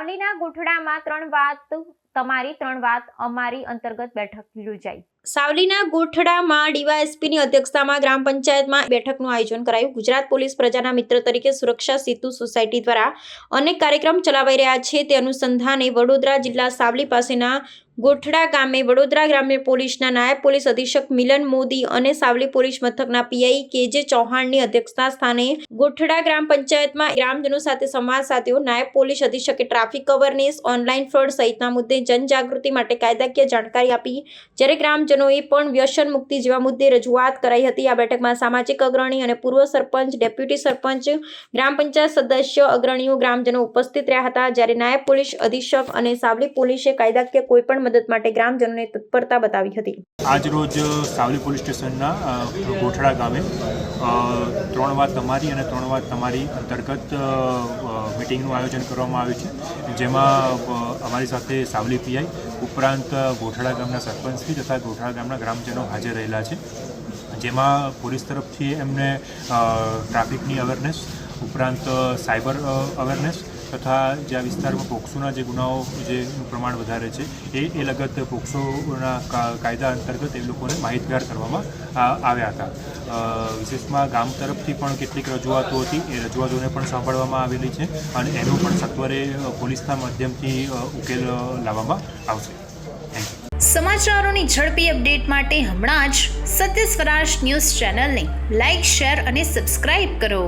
સાવલીના ગોઠડામાં ત્રણ વાત તમારી ત્રણ વાત અમારી અંતર્ગત બેઠક યોજાઈ. સાવલીના ગોઠડામાં ડીવાયએસપીની અધ્યક્ષતામાં ગ્રામ પંચાયતમાં બેઠકનું આયોજન કરાયું. ગુજરાત પોલીસ પ્રજાના મિત્ર તરીકે સુરક્ષા સેતુ સોસાયટી દ્વારા અનેક કાર્યક્રમ ચલાવાઈ રહ્યા છે. તે અનુસંધાને વડોદરા જિલ્લા સાવલી પાસેના ગોઠડા ગામે વડોદરા ગ્રામ્ય પોલીસના નાયબ પોલીસ અધિક્ષક મિલન મોદી અને સાવલી પોલીસ મથકના પીઆઈ કે જે ચૌહાણની અધ્યક્ષતા સ્થાને ગોઠડા ગ્રામ પંચાયતમાં ગ્રામજનો સાથે સંવાદ સાધ્યો. નાયબ પોલીસ અધિક્ષકે ટ્રાફિક અવેરનેસ, ઓનલાઈન ફ્રોડ સહિતના મુદ્દે જનજાગૃતિ માટે કાયદાકીય જાણકારી આપી. જ્યારે ગ્રામજનોએ પણ વ્યસન મુક્તિ જેવા મુદ્દે રજૂઆત કરાઈ હતી. આ બેઠકમાં સામાજિક અગ્રણી અને પૂર્વ સરપંચ, ડેપ્યુટી સરપંચ, ગ્રામ પંચાયત સદસ્ય અગ્રણીઓ, ગ્રામજનો ઉપસ્થિત રહ્યા હતા. જ્યારે નાયબ પોલીસ અધિક્ષક અને સાવલી પોલીસે કાયદાકીય કોઈપણ મદદ માટે ગ્રામજનોને તત્પરતા બતાવી હતી. આજરોજ સાવલી પોલીસ સ્ટેશનના ગોઠડા ગામે ત્રણ વાત તમારી અને ત્રણ વાત તમારી અંતર્ગત મિટિંગનું આયોજન કરવામાં આવ્યું છે. જેમાં અમારી સાથે સાવલી પીઆઈ ઉપરાંત ગોઠડા ગામના સરપંચશ્રી તથા ગોઠડા ગામના ગ્રામજનો હાજર રહેલા છે. જેમાં પોલીસ તરફથી એમને ટ્રાફિકની અવેરનેસ, ઉપરાંત સાયબર અવેરનેસ તથા જે આ વિસ્તારમાં પોક્સોના જે ગુનાઓ જે પ્રમાણ વધારે છે, એ એ લગત પોક્સોના કાયદા અંતર્ગત એ લોકોને માહિતગાર કરવામાં આવ્યા હતા. વિશેષમાં ગામ તરફથી પણ કેટલીક રજૂઆતો હતી. એ રજૂઆતોને પણ સાંભળવામાં આવેલી છે અને એનો પણ સત્વરે પોલીસના માધ્યમથી ઉકેલ લાવવામાં આવશે. સમાચારોની ઝડપી અપડેટ માટે હમણાં જ સત્ય સ્વરાજ ન્યૂઝ ચેનલને લાઇક શેર અને સબસ્ક્રાઇબ કરો.